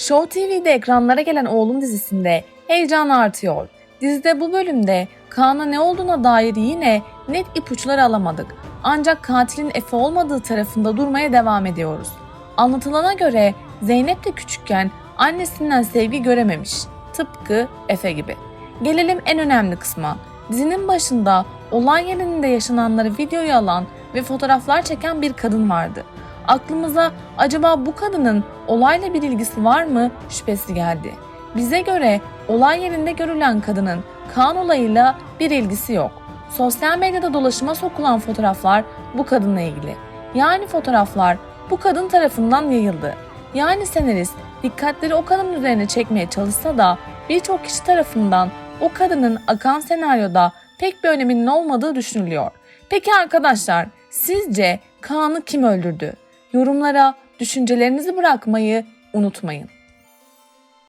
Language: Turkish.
Show TV'de ekranlara gelen Oğlum dizisinde heyecan artıyor. Dizide bu bölümde Kaan'a ne olduğuna dair yine net ipuçları alamadık. Ancak katilin Efe olmadığı tarafında durmaya devam ediyoruz. Anlatılana göre Zeynep de küçükken annesinden sevgi görememiş. Tıpkı Efe gibi. Gelelim en önemli kısma. Dizinin başında olay yerinde yaşananları videoya alan ve fotoğraflar çeken bir kadın vardı. Aklımıza acaba bu kadının olayla bir ilgisi var mı şüphesi geldi. Bize göre olay yerinde görülen kadının Kaan olayıyla bir ilgisi yok. Sosyal medyada dolaşıma sokulan fotoğraflar bu kadınla ilgili. Yani fotoğraflar bu kadın tarafından yayıldı. Yani senarist dikkatleri o kadın üzerine çekmeye çalışsa da birçok kişi tarafından o kadının akan senaryoda pek bir öneminin olmadığı düşünülüyor. Peki arkadaşlar sizce Kaan'ı kim öldürdü? Yorumlara düşüncelerinizi bırakmayı unutmayın.